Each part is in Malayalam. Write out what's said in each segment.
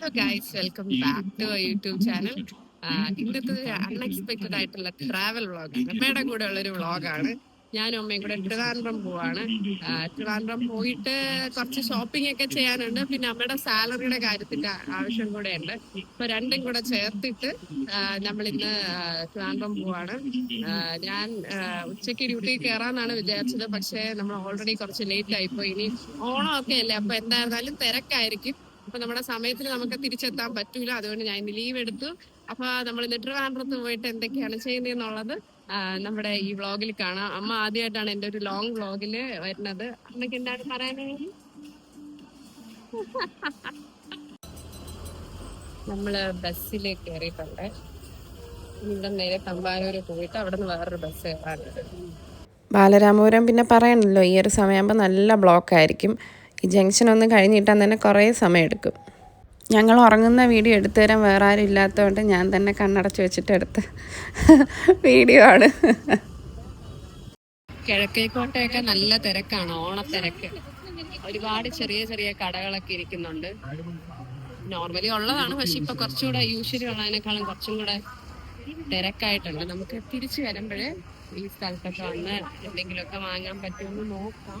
Hello guys welcome back to YouTube channel ഇന്നത്തെ അൺഎക്സ്പെക്റ്റഡ് അൺഎക്സ്പെക്ടഡ് ആയിട്ടുള്ള ട്രാവൽ വ്ളോഗാണ് അമ്മയുടെ കൂടെ ഉള്ള ഒരു വ്ളോഗാണ് ഞാനും അമ്മയും കൂടെ ട്രിവാൻഡ്രം പോവാണ്. ട്രിവാൻഡ്രം പോയിട്ട് കുറച്ച് ഷോപ്പിംഗ് ഒക്കെ ചെയ്യാനുണ്ട്. പിന്നെ അമ്മയുടെ സാലറിയുടെ കാര്യത്തിന്റെ ആവശ്യം കൂടെ ഉണ്ട്. അപ്പൊ രണ്ടും കൂടെ ചേർത്തിട്ട് നമ്മൾ ഇന്ന് ട്രിവാൻഡ്രം പോവാണ്. ഞാൻ ഉച്ചയ്ക്ക് ഡ്യൂട്ടി കയറാന്നാണ് വിചാരിച്ചത്. പക്ഷേ നമ്മൾ ഓൾറെഡി കുറച്ച് ലേറ്റ് ആയിപ്പോയി. ഇനി ഓണം ഒക്കെ അല്ലേ? അപ്പൊ എന്തായിരുന്നാലും തിരക്കായിരിക്കും. അപ്പൊ നമ്മുടെ സമയത്തിന് നമുക്ക് തിരിച്ചെത്താൻ പറ്റൂല. അതുകൊണ്ട് ഞാൻ ഇന്ന് ലീവ് എടുത്തു. അപ്പൊ നമ്മൾ ഇന്ന് പോയിട്ട് എന്തൊക്കെയാണ് ചെയ്യുന്നതെന്നുള്ളത് നമ്മുടെ ഈ വ്ളോഗിൽ കാണാം. അമ്മ ആദ്യമായിട്ടാണ് എന്റെ ഒരു ലോങ് വ്ളോഗിൽ വരുന്നത്. അമ്മയ്ക്ക് എന്താണ് പറയാനുള്ളത്? നമ്മൾ ബസ്സിൽ കയറിയിട്ടുണ്ട്. ഇവിടെ നേരെ തമ്പാനൂര് പോയിട്ട് അവിടെ നിന്ന് വേറൊരു ബസ് കയറാനുണ്ട്. ബാലരാമപുരം പിന്നെ പറയണല്ലോ ഈ ഒരു സമയമാകുമ്പോൾ നല്ല ബ്ലോക്ക് ആയിരിക്കും. ഈ ജംഗ്ഷൻ ഒന്ന് കഴിഞ്ഞിട്ടാൻ തന്നെ കുറേ സമയമെടുക്കും. ഞങ്ങൾ ഉറങ്ങുന്ന വീഡിയോ എടുത്തു തരാൻ വേറെ ആരും ഇല്ലാത്തതുകൊണ്ട് ഞാൻ തന്നെ കണ്ണടച്ച് വെച്ചിട്ട് എടുത്ത വീഡിയോ ആണ്. കിഴക്കേക്കോട്ടയൊക്കെ നല്ല തിരക്കാണ് ഓണത്തിരക്ക്. ഒരുപാട് ചെറിയ ചെറിയ കടകളൊക്കെ ഇരിക്കുന്നുണ്ട്. നോർമലി ഉള്ളതാണ് പക്ഷെ ഇപ്പൊ കുറച്ചുകൂടെ യൂഷ്വലി ഉള്ളതിനേക്കാളും കുറച്ചും കൂടെ തിരക്കായിട്ടുണ്ട്. നമുക്ക് തിരിച്ചു വരുമ്പോഴേ ഈ സ്ഥലത്തൊക്കെ വന്ന് എന്തെങ്കിലുമൊക്കെ വാങ്ങാൻ പറ്റുമെന്ന് നോക്കാം.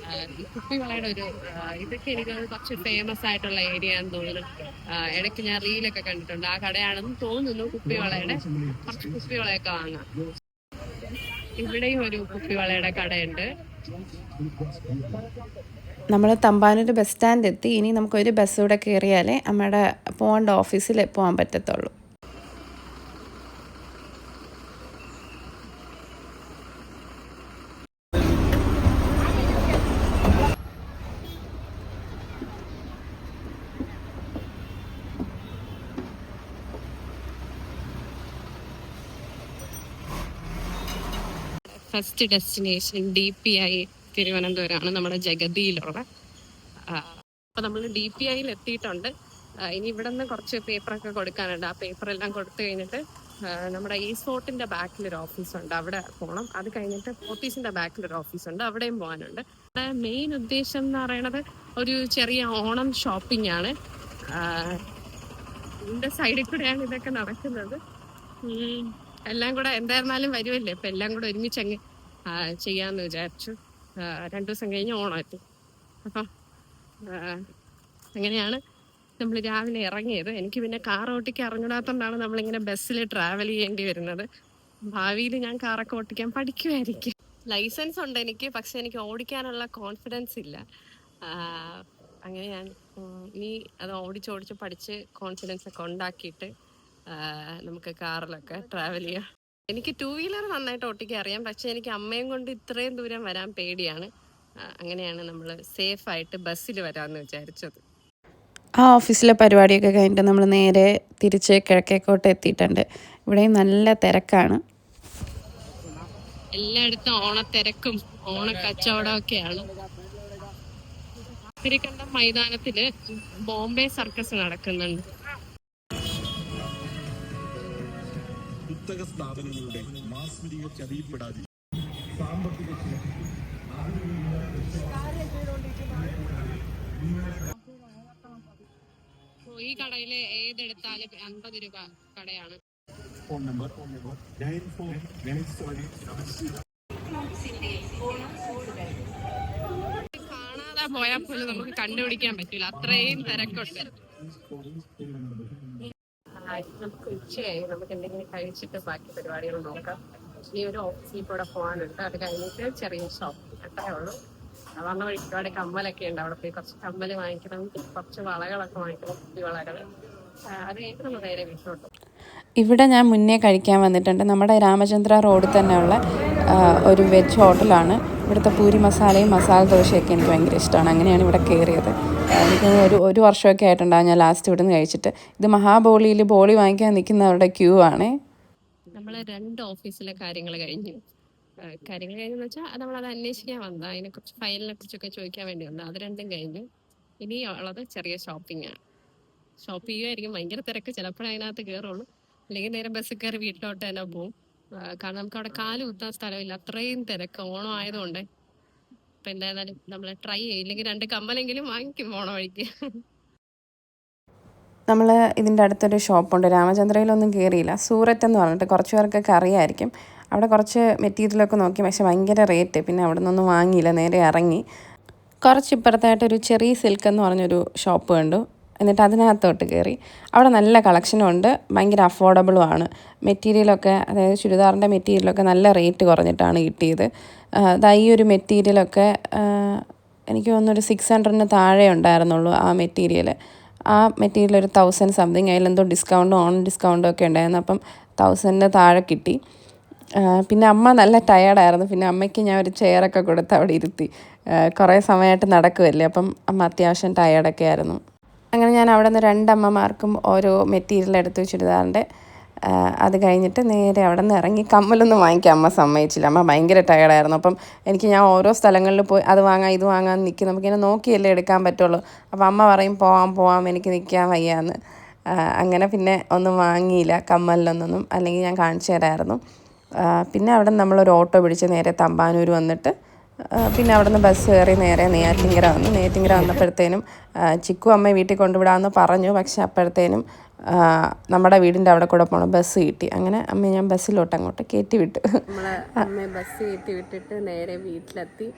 ആ, കുപ്പിവളയുടെ ഒരു ഇതൊക്കെ എനിക്ക് കുറച്ച് ഫേമസ് ആയിട്ടുള്ള ഏരിയ എന്ന് തോന്നുന്നു. ഇടയ്ക്ക് ഞാൻ റീലൊക്കെ കണ്ടിട്ടുണ്ട്. ആ കടയാണെന്ന് തോന്നുന്നു കുപ്പിവളയുടെ. കുറച്ച് കുപ്പിവളയൊക്കെ വാങ്ങാം. ഇവിടെയും ഒരു കുപ്പിവളയുടെ കടയുണ്ട്. നമ്മൾ തമ്പാനൂർ ബസ് സ്റ്റാൻഡ് എത്തി. ഇനി നമുക്കൊരു ബസ് കൂടെ കയറിയാലേ അമ്മയുടെ പോകേണ്ട ഓഫീസിൽ പോകാൻ പറ്റത്തുള്ളൂ. First destination D P I തിരുവനന്തപുരമാണ് നമ്മുടെ ജഗതിയിലുള്ള. അപ്പോൾ അപ്പൊ നമ്മൾ ഡി പി ഐയിൽ എത്തിയിട്ടുണ്ട് ഇനി ഇവിടെ നിന്ന് കുറച്ച് പേപ്പറൊക്കെ കൊടുക്കാനുണ്ട്. ആ പേപ്പർ എല്ലാം കൊടുത്തു കഴിഞ്ഞിട്ട് നമ്മുടെ ഈ ഒരു ഓഫീസ് ഉണ്ട് അവിടെ പോകണം അത് കഴിഞ്ഞിട്ട് ഓഫീസിന്റെ ബാക്കിൽ ഒരു ഓഫീസ് ഉണ്ട് അവിടെയും പോകാനുണ്ട്. മെയിൻ ഉദ്ദേശം എന്ന് പറയണത് ഒരു ചെറിയ ഓണം ഷോപ്പിംഗ് ആണ് ഇതിന്റെ സൈഡിൽ കൂടെയാണ് ഇതൊക്കെ നടക്കുന്നത്. എല്ലാം കൂടെ എന്തായിരുന്നാലും വരുമല്ലേ ഇപ്പൊ എല്ലാം കൂടെ ഒരുമിച്ച് അങ്ങ് ചെയ്യാന്ന് വിചാരിച്ചു. രണ്ടു ദിവസം കഴിഞ്ഞ് ഓണം എത്തി അപ്പം അങ്ങനെയാണ് നമ്മൾ രാവിലെ ഇറങ്ങിയത്. എനിക്ക് പിന്നെ കാർ ഓട്ടിക്കാൻ ഇറങ്ങിടാത്തോണ്ടാണ് നമ്മളിങ്ങനെ ബസ്സിൽ ട്രാവൽ ചെയ്യേണ്ടി വരുന്നത്. ഭാവിയിൽ ഞാൻ കാറൊക്കെ ഓട്ടിക്കാൻ പഠിക്കുമായിരിക്കും ലൈസൻസ് ഉണ്ട് എനിക്ക് പക്ഷെ എനിക്ക് ഓടിക്കാനുള്ള കോൺഫിഡൻസ് ഇല്ല. അങ്ങനെ ഞാൻ ഇനി അത് ഓടിച്ചോടിച്ച് പഠിച്ച് കോൺഫിഡൻസ് ഒക്കെ ഉണ്ടാക്കിയിട്ട് നമുക്ക് കാറിലൊക്കെ ട്രാവൽ ചെയ്യാം. എനിക്ക് ടൂ വീലർ നന്നായിട്ട് ഓട്ടിക്കാൻ അറിയാം. പക്ഷെ എനിക്ക് അമ്മയും കൊണ്ട് ഇത്രയും ദൂരം വരാൻ പേടിയാണ്. അങ്ങനെയാണ് നമ്മൾ സേഫ് ആയിട്ട് ബസ്സിൽ വരാമെന്ന് വിചാരിച്ചത്. ആ ഓഫീസിലെ പരിപാടിയൊക്കെ കഴിഞ്ഞിട്ട് നമ്മൾ നേരെ തിരിച്ച് കിഴക്കേക്കോട്ട് എത്തിയിട്ടുണ്ട്. ഇവിടെയും നല്ല തിരക്കാണ്. എല്ലായിടത്തും ഓണത്തിരക്കും ഓണക്കച്ചവടം ഒക്കെയാണ് തിരിക്കണ്ട മൈതാനത്തിൽ ബോംബെ സർക്കസ് നടക്കുന്നുണ്ട്. കുത്തക സ്ഥാപനങ്ങളുടെ മാസ്മരിക ചതിയിൽപ്പെടാതെ ഈ കടയിൽ ഏതെടുത്താലും അൻപത് രൂപ കടയാണ്. Phone number nine four nine seven കാണാതെ പോയാൽ പോലും നമുക്ക് കണ്ടുപിടിക്കാൻ പറ്റില്ല അത്രയും തിരക്കുണ്ട്. ആ, ഇനി നമുക്ക് ഉച്ചയായി. നമുക്ക് എന്തെങ്കിലും കഴിച്ചിട്ട് ബാക്കി പരിപാടികൾ നോക്കാം. ഈ ഒരു ഓഫീസിൽ കൂടെ പോകാനുണ്ട്. അത് കഴിഞ്ഞിട്ട് ചെറിയ ഷോപ്പ് അത്രേ ഉള്ളൂ. വന്ന വഴി ഒരുപാട് കമ്മലൊക്കെ ഉണ്ട്. അവിടെ പോയി കുറച്ച് കമ്മൽ വാങ്ങിക്കണം. കുറച്ച് വളകളൊക്കെ വാങ്ങിക്കണം. കുട്ടി വളകൾ അത് കഴിഞ്ഞിട്ട് നമ്മൾ നേരെ വീട്ടിലോട്ട് ഇവിടെ ഞാൻ മുന്നേ കഴിക്കാൻ വന്നിട്ടുണ്ട്. നമ്മുടെ രാമചന്ദ്ര റോഡിൽ തന്നെയുള്ള ഒരു വെജ് ഹോട്ടലാണ്. ഇവിടുത്തെ പൂരി മസാലയും മസാല ദോശയൊക്കെ എനിക്ക് ഭയങ്കര ഇഷ്ടമാണ്. അങ്ങനെയാണ് ഇവിടെ കയറിയത്. എനിക്ക് ഒരു ഒരു വർഷമൊക്കെ ആയിട്ടുണ്ടാകും ഞാൻ ലാസ്റ്റ് ഇവിടെ നിന്ന് കഴിച്ചിട്ട്. ഇത് മഹാബോളിയിൽ ബോളി വാങ്ങിക്കാൻ നിൽക്കുന്നവരുടെ ക്യൂ ആണ്. നമ്മൾ രണ്ട് ഓഫീസിലെ കാര്യങ്ങൾ കഴിഞ്ഞു. കാര്യങ്ങൾ കഴിഞ്ഞെന്ന് വെച്ചാൽ നമ്മൾ അത് അന്വേഷിക്കാൻ വന്നത്. അതിനെ കുറിച്ച് ഫയലിനെ കുറിച്ചൊക്കെ ചോദിക്കാൻ വേണ്ടി വന്നത്. അത് രണ്ടും കഴിഞ്ഞു. ഇനി ഉള്ളത് ചെറിയ ഷോപ്പിംഗ് ആണ് ഷോപ്പ് ചെയ്യുമായിരിക്കും ഭയങ്കര തിരക്ക്. ചിലപ്പോൾ അതിനകത്ത് കയറുള്ളൂ അല്ലെങ്കിൽ നേരെ ബസ്സിൽ കയറി വീട്ടിലോട്ട് തന്നെ ആ, കാരണം നമുക്ക് അവിടെ കാൽ കുത്താൻ സ്ഥലമില്ല. അത്രയും തിരക്ക് ഓണം ആയതുകൊണ്ട്. ഇപ്പൊ എന്തായാലും നമ്മൾ ട്രൈ ചെയ്യും. ഇല്ലെങ്കിൽ രണ്ട് കമ്മലെങ്കിലും വാങ്ങിക്കും ഓണം വഴിക്ക്. നമ്മൾ ഇതിന്റെ അടുത്തൊരു ഷോപ്പുണ്ട്. രാമചന്ദ്രയിലൊന്നും കയറിയില്ല സൂററ്റ് എന്ന് പറഞ്ഞിട്ട് കുറച്ച് പേർക്കൊക്കെ അറിയായിരിക്കും. അവിടെ കുറച്ച് മെറ്റീരിയലൊക്കെ നോക്കി. പക്ഷെ ഭയങ്കര റേറ്റ് പിന്നെ അവിടെ നിന്നൊന്നും വാങ്ങിയില്ല. നേരെ ഇറങ്ങി. കുറച്ച് ഇപ്പുറത്തായിട്ടൊരു ചെറിയ സിൽക്ക് എന്ന് പറഞ്ഞൊരു ഷോപ്പ് കണ്ടു. എന്നിട്ട് അതിനകത്തോട്ട് കയറി. അവിടെ നല്ല കളക്ഷനും ഉണ്ട്. ഭയങ്കര അഫോർഡബിളും ആണ്. മെറ്റീരിയലൊക്കെ അതായത് ചുരിദാറിന്റെ മെറ്റീരിയലൊക്കെ നല്ല റേറ്റ് കുറഞ്ഞിട്ടാണ് കിട്ടിയത്. അതാ ഈ ഒരു മെറ്റീരിയലൊക്കെ എനിക്ക് തോന്നുന്നൊരു സിക്സ് ഹൺഡ്രഡിന് താഴെ ഉണ്ടായിരുന്നുള്ളൂ ആ മെറ്റീരിയൽ ആ മെറ്റീരിയൽ ഒരു തൗസൻഡ് സംതിങ് അതിലെന്തോ ഡിസ്കൗണ്ടും ഓൺ ഡിസ്കൗണ്ടും ഒക്കെ ഉണ്ടായിരുന്നു. അപ്പം തൗസൻഡിന് താഴെ കിട്ടി. പിന്നെ അമ്മ നല്ല ടയേർഡായിരുന്നു പിന്നെ അമ്മയ്ക്ക് ഞാൻ ഒരു ചെയറൊക്കെ കൊടുത്ത് അവിടെ ഇരുത്തി. കുറേ സമയമായിട്ട് നടക്കുമല്ലേ അപ്പം അമ്മ അത്യാവശ്യം ടയേർഡൊക്കെ ആയിരുന്നു. അങ്ങനെ ഞാൻ അവിടെ നിന്ന് രണ്ടമ്മമാർക്കും ഓരോ മെറ്റീരിയൽ എടുത്ത് ചുരിദാറിന്റെ അത് കഴിഞ്ഞിട്ട് നേരെ അവിടെ നിന്ന് ഇറങ്ങി കമ്മലൊന്നും വാങ്ങിക്കാൻ അമ്മ സമ്മതിച്ചില്ല. അമ്മ ഭയങ്കര ടയേർഡായിരുന്നു അപ്പം എനിക്ക് ഞാൻ ഓരോ സ്ഥലങ്ങളിൽ പോയി അത് വാങ്ങാം ഇത് വാങ്ങാൻ നിൽക്കും. നമുക്കിങ്ങനെ നോക്കിയല്ലേ എടുക്കാൻ പറ്റുള്ളൂ. അപ്പോൾ അമ്മ പറയും പോവാം പോവാം എനിക്ക് നിൽക്കാൻ വയ്യാന്ന്. അങ്ങനെ പിന്നെ ഒന്നും വാങ്ങിയില്ല കമ്മലിലൊന്നും അല്ലെങ്കിൽ ഞാൻ കാണിച്ചു തരാമായിരുന്നു പിന്നെ അവിടെ നമ്മളൊരു ഓട്ടോ പിടിച്ച് നേരെ തമ്പാനൂർ വന്നിട്ട് പിന്നെ അവിടെ നിന്ന് ബസ് കയറി നേരെ നെയ്യാറ്റിങ്കര വന്നു. നെയ്യാറ്റിങ്കര വന്നപ്പോഴത്തേനും ചിക്കു അമ്മ വീട്ടിൽ കൊണ്ടുവിടാമെന്ന് പറഞ്ഞു. പക്ഷെ അപ്പോഴത്തേനും നമ്മുടെ വീടിന്റെ അവിടെ കൂടെ പോകണം ബസ് കിട്ടി. അങ്ങനെ അമ്മ ഞാൻ ബസ്സിലോട്ട് അങ്ങോട്ട് കയറ്റി വിട്ടു. അമ്മയെ ബസ് കയറ്റി വിട്ടിട്ട് നേരെ വീട്ടിലെത്തി.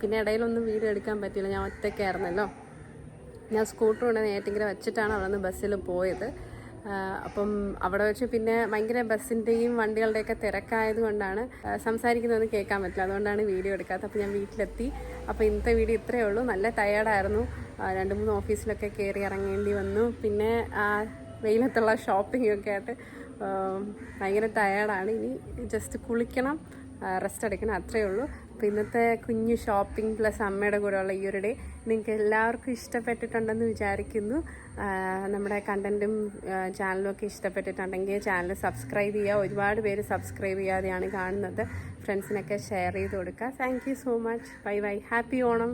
പിന്നെ ഇടയിലൊന്നും വീഡിയോ എടുക്കാൻ പറ്റിയില്ല. ഞാൻ ഒറ്റയ്ക്കായിരുന്നല്ലോ. ഞാൻ സ്കൂട്ടർ കൊണ്ട് നേറ്റിങ്ങനെ വെച്ചിട്ടാണ് അവിടെ നിന്ന് ബസ്സിൽ പോയത്. അപ്പം അവിടെ വെച്ച് പിന്നെ ഭയങ്കര ബസ്സിന്റെയും വണ്ടികളുടെയൊക്കെ തിരക്കായത് കൊണ്ടാണ് സംസാരിക്കുന്നതൊന്നും കേൾക്കാൻ പറ്റില്ല. അതുകൊണ്ടാണ് വീഡിയോ എടുക്കാത്തത്. അപ്പോൾ ഞാൻ വീട്ടിലെത്തി. അപ്പോൾ ഇന്നത്തെ വീഡിയോ ഇത്രയേ ഉള്ളൂ. നല്ല ടയേർഡായിരുന്നു രണ്ട് മൂന്ന് ഓഫീസിലൊക്കെ കയറി ഇറങ്ങേണ്ടി വന്നു. പിന്നെ ആ, വെയിലത്തുള്ള ഷോപ്പിംഗ് ഒക്കെ ആയിട്ട് ഭയങ്കര ടയേർഡാണ് ഇനി ജസ്റ്റ് കുളിക്കണം റെസ്റ്റ് എടുക്കണം. അത്രയേ ഉള്ളൂ. അപ്പോൾ ഇന്നത്തെ കുഞ്ഞു ഷോപ്പിംഗ് പ്ലസ് അമ്മയുടെ കൂടെയുള്ള ഈ ഒരു ഡേ നിങ്ങൾക്ക് എല്ലാവർക്കും ഇഷ്ടപ്പെട്ടിട്ടുണ്ടെന്ന് വിചാരിക്കുന്നു. നമ്മുടെ കണ്ടന്റും ചാനലും ഒക്കെ ഇഷ്ടപ്പെട്ടിട്ടുണ്ടെങ്കിൽ ചാനൽ സബ്സ്ക്രൈബ് ചെയ്യുക. ഒരുപാട് പേര് സബ്സ്ക്രൈബ് ചെയ്യാതെയാണ് കാണുന്നത്. ഫ്രണ്ട്സിനൊക്കെ ഷെയർ ചെയ്ത് കൊടുക്കുക. Thank so much bye bye happy Onam